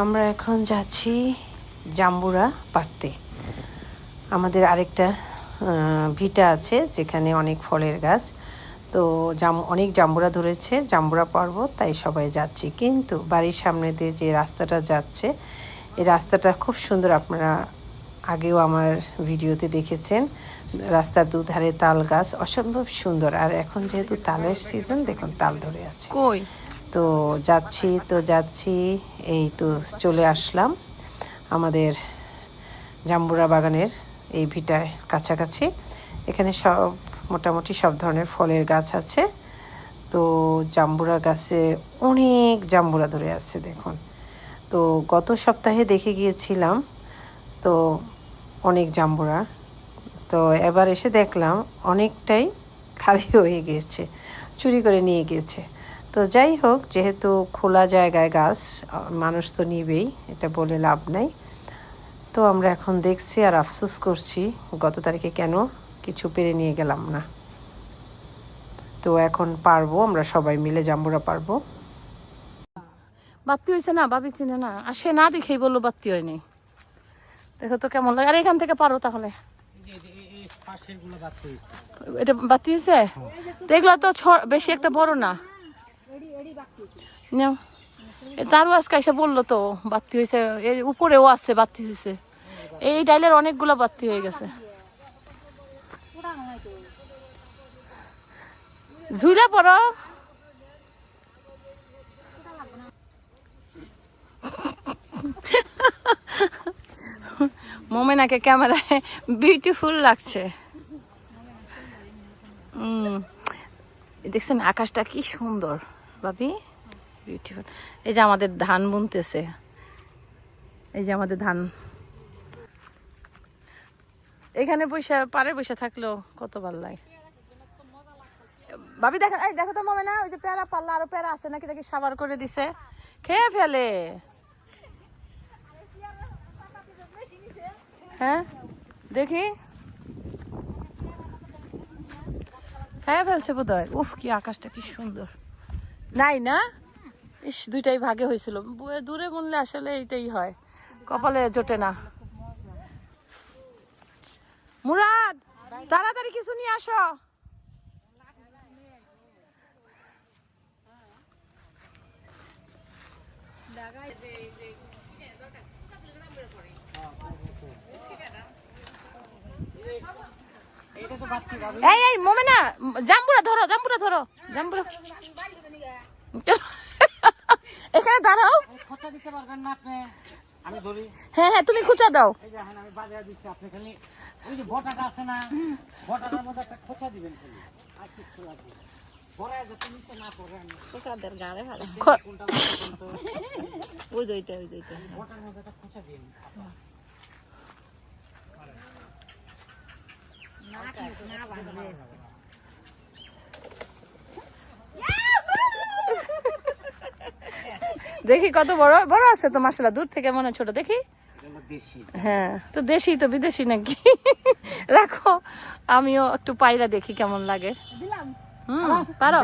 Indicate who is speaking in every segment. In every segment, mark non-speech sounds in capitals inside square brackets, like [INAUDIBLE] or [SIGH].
Speaker 1: আমরা এখন যাচ্ছি জাম্বুরা পাড়তে। আমাদের আরেকটা ভিটা আছে যেখানে অনেক ফলের গাছ। তো জাম, অনেক জাম্বুরা ধরেছে, জাম্বুরা পর্বত, তাই সবাই যাচ্ছি। কিন্তু বাড়ির সামনে দিয়ে যে রাস্তাটা যাচ্ছে, এই রাস্তাটা খুব সুন্দর আপনারা আগেও আমার ভিডিওতে দেখেছেন। রাস্তার দুধারে তাল গাছ, অসম্ভব সুন্দর। আর এখন যেহেতু তালের সিজন দেখুন তাল ধরে আছে।
Speaker 2: কই?
Speaker 1: তো যাচ্ছি তো যাচ্ছি। এই তো চলে আসলাম আমাদের জাম্বুরা বাগানের এই ভিটার কাছাকাছি। এখানে সব, মোটামুটি সব ধরনের ফলের গাছ আছে। তো জাম্বুরা গাছে অনেক জাম্বুরা ধরে আছে, দেখুন। তো গত সপ্তাহে দেখে গিয়েছিলাম, তো অনেক জাম্বুরা। তো এবার এসে দেখলাম অনেকটাই খালি হয়ে গিয়েছে, চুরি করে নিয়ে গিয়েছে। তো যাই হোক যেহেতু খোলা জায়গায় গাছ মানুষ তো নিবেই এটা বলে লাভ নাই। তো আমরা এখন দেখছি আর আফসোস করছি গত তারিখে কেন কিছু পেরে নিয়ে গেলাম না। তো এখন পারব আমরা সবাই মিলে জাম্বুরা পারব।
Speaker 2: বাত্তি হয়েছে না ভাবি চিনে না। আর সে না দেখেই বলল বাত্তি হয়নি। দেখো তো কেমন লাগে। আর এখান থেকে পারো তাহলে। এটা বাত্তি হয়েছে তো এগুলো তো ছ- বেশি একটা বড় না। তারও আজকে এসে বলল তো বাত্তি হয়েছে। এই উপরেও আছে বাত্তি হয়েছে। এই ডাইলের অনেকগুলো বাত্তি হয়ে গেছে। ঝুলা পড়ো। মোমেনাকে ক্যামেরায় বিউটিফুল লাগছে। দেখছেন আকাশটা কি সুন্দর। ভাবি? বিউটিফুল এই যে আমাদের ধান বুনতেছে। এই যে আমাদের ধান। এখানে বসে পারে বসে থাকলেও কত ভালো লাগে। ভাবি, দেখো, এই দেখো তো মোমেনা ওই যে পেয়ারা পাল্লা, আরও পেয়ারা আছে নাকি, দেখি সাবার করে দিছে। খেয়ে ফেলে। হ্যাঁ? দেখি। হ্যাঁ ফেলছে বোধ উফ, কি আকাশটা কি সুন্দর। নাই না? ইস, দুইটাই ভাগে হয়েছিল। দূরে বললে আসলে এইটাই হয়। কপালে জোটে না। মুরাদ, তাড়াতাড়ি কিছু নিয়ে আসো। এই এই, মোমেনা, জাম্বুরা ধরো জাম্বুরা ধরো, জাম্বুরা। এখানে দাঁড়াও
Speaker 3: খরচা দিতে পারবেন না আপনি আমি ধরি
Speaker 2: হ্যাঁ হ্যাঁ তুমি খুঁচা দাও
Speaker 3: এই যে আমি বাজারে দিচ্ছি আপনি খালি ওই যে বটাটা আছে না বটাটার মধ্যে একটা খোঁচা দিবেন খালি আর কিছু লাগবে না। না
Speaker 2: ওই যে ওইটা ওই যে
Speaker 3: বটার মধ্যে একটা খোঁচা দিন
Speaker 2: দেখি কত বড় বড় আছে তো মাসালা দূর থেকে মনে হয় ছোট দেখি। হ্যাঁ তো দেশি তো বিদেশি নাকি? [LAUGHS] রাখো আমিও একটু পায়রা দেখি কেমন লাগে। হুম পারো?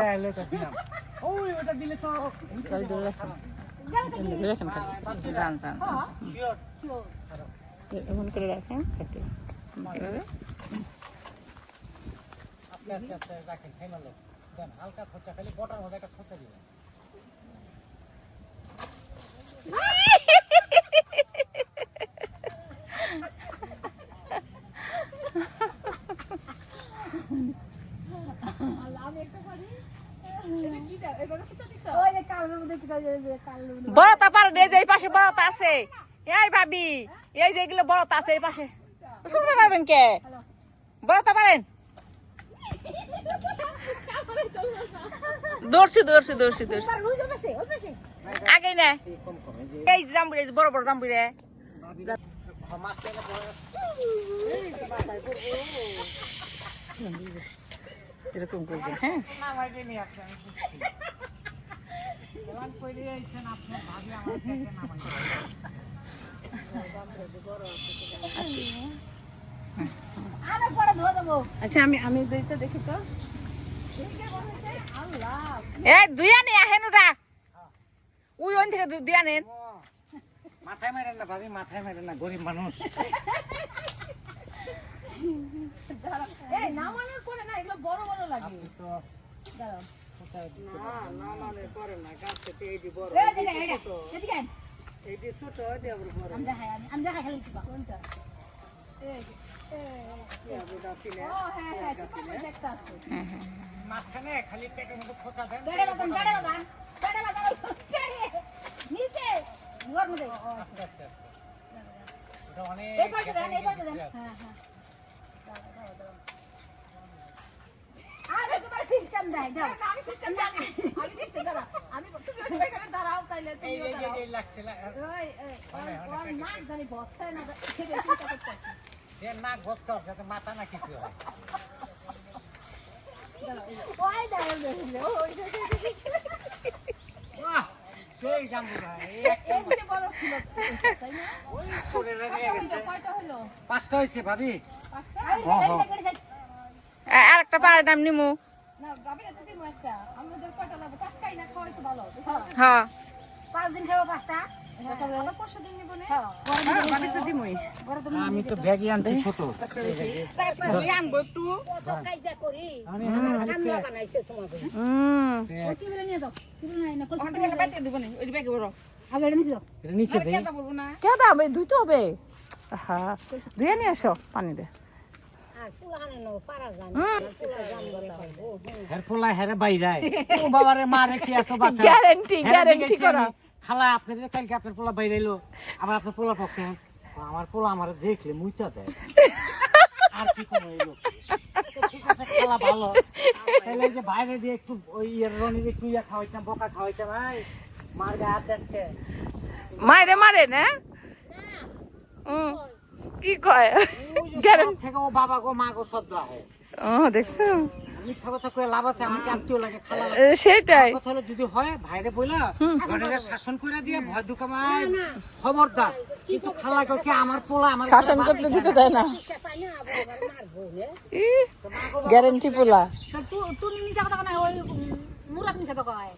Speaker 2: এমনি করে রাখেন এভাবে
Speaker 3: আস্তে আস্তে রাখেন হালকা খোঁচা খালি বটার মধ্যে একটা খোঁচা দিবেন
Speaker 2: বড়তা পারেন এই যে এই পাশে বড়তা আছে। এই ভাবি এই যে এগুলো বড়তা আছে এই পাশে। শুনতে পারবেন কে? বড়তা পারেন? দৌড়ছি দৌড়ছি দৌড়ছি দৌড়ছি। আগে না।
Speaker 3: এই
Speaker 2: এই জাম্বুরে বড় বড় জাম্বুরে। এরকম করবে হ্যাঁ?
Speaker 3: নিয়ে
Speaker 2: আচ্ছা আমি আমি দুইটা দেখি তো। এ দুই আনি আহেন ওটা উই ওন থেকে দুই আনেন
Speaker 3: মাথায় মারেন না ভাবি মাথায় মারেন না গরিব মানুষ।
Speaker 4: আমি- আমি দেখাই খালি দিবা। কোনটা? এই যে, এই, এই। ও, হ্যাঁ, হ্যাঁ, চিপা করে দেখতে আসছে।
Speaker 3: মাঝখানে খালি পেটের মধ্যে খোঁচা দেন
Speaker 4: বেড়ে বাঁধান, বেড়ে বাঁধান, বেড়ে বাঁধান, বেড়ে। নিচে, ঘর মধ্যে।
Speaker 3: আস্তে আস্তে। আস্তে ওটা অনেক
Speaker 4: এই পাশে দেন, এই পাশে দেন। হ্যাঁ, হ্যাঁ। দাঁড়াও, দাঁড়াও, দাঁড়াও। আরে তোমার সিস্টেম দেয় দাও।
Speaker 2: আমি সিস্টেম জানি। আমি সিস্টেম দাঁড়া আমি তুমি এখানে দাঁড়াও তাইলে
Speaker 3: এই এই এই লাগছে লা-
Speaker 4: ওই এই ওর- ওর নাক জানি বস্তায় না সেটা চিন্তা করতে আসি।
Speaker 3: নাক বসতে যাতে মাথা না কিছু হয়।
Speaker 4: ওই দাঁড়াও দেখলে ওই
Speaker 3: পাঁচটা হয়েছে ভাবি।
Speaker 2: আর একটা পাড়ার নাম নিমু।
Speaker 4: হ্যাঁ। পাঁচ দিন খাব পাঁচটা।
Speaker 2: দিন নিব না।
Speaker 3: আমি তো ব্যাগই আনছি ছোট।
Speaker 2: ব্যাগে।
Speaker 1: হবে? ধুইতে হবে? হ্যাঁ ধুয়ে নিয়ে এসো পানি দে।
Speaker 3: হের পোলা হেরে বাইরায়। বাবারে মা রেখে আসো বাচ্চা
Speaker 1: গ্যারান্টি গ্যারান্টি করা।
Speaker 3: খালা আপনি যে কালকে আপনার পোলা বাইরাইলো আবার আপনার পোলা পক্ষে? আমার পোলা আমার দেখলে মুইতা দেয়। আর কি কোনো ঠিক আছে খালা ভালো। তাহলে যে বাইরে দিয়ে একটু ওই ইয়ের রনির একটু ইয়া খাওয়াইতাম বকা খাওয়াইতাম ভাই মার গায়ে হাত দেখছে
Speaker 1: মারে মারে না? উম, কি কয়?
Speaker 3: থেকে ও বাবা গো মা গো
Speaker 1: দেখছ?
Speaker 3: মিথ্যা কথা কয়ে লাভ আছে আমাকে আত্মীয় লাগে খালা
Speaker 1: সেটাই।
Speaker 3: কথা হলো যদি হয় ভাইরে বইলা ঘরের শাসন করে দিয়ে ভয় ঢুকামায় খবরদার। কিন্তু খালা কয় আমার পোলা আমার
Speaker 1: শাসন করতে দিতে দেয় না। গ্যারান্টি পোলা।
Speaker 4: তুমি মিছা কথা কয় ওই মুরাদ মিছা কথা কয়।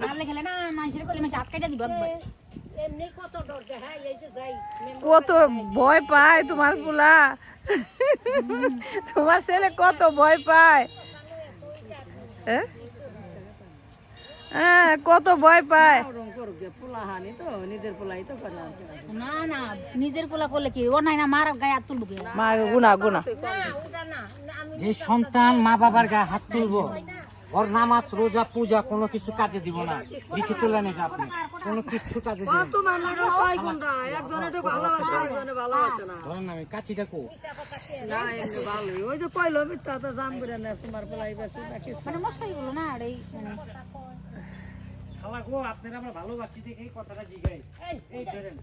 Speaker 4: মারলে খেলে না মানুষের কলে মানুষ হাত কেটে দিব একবার।
Speaker 1: কত ভয় পায় তোমার পোলা। তোমার ছেলে কত ভয় পায়? হ্যাঁ কত ভয় পায়।
Speaker 4: না না নিজের পোলা করলে কি ও নাই না মার গায়ে হাত তুলবো কে?
Speaker 1: মা গুনা গুনা।
Speaker 3: যে সন্তান মা বাবার গায়ে হাত তুলবো ওর নামাজ রোজা পূজা কোনো কিছু কাজে দিব না। লিখে তুলে নেবে আপনি। কোনো কিছু কাজে দিবেন না। ধরেন না। আমি কাছিটা কো
Speaker 4: মানে মশাই বলো না আর এই মানে
Speaker 3: খালা গো আপনারা আমরা ভালোবাসি দেখে এই কথাটা জিগাই এই ধরেন।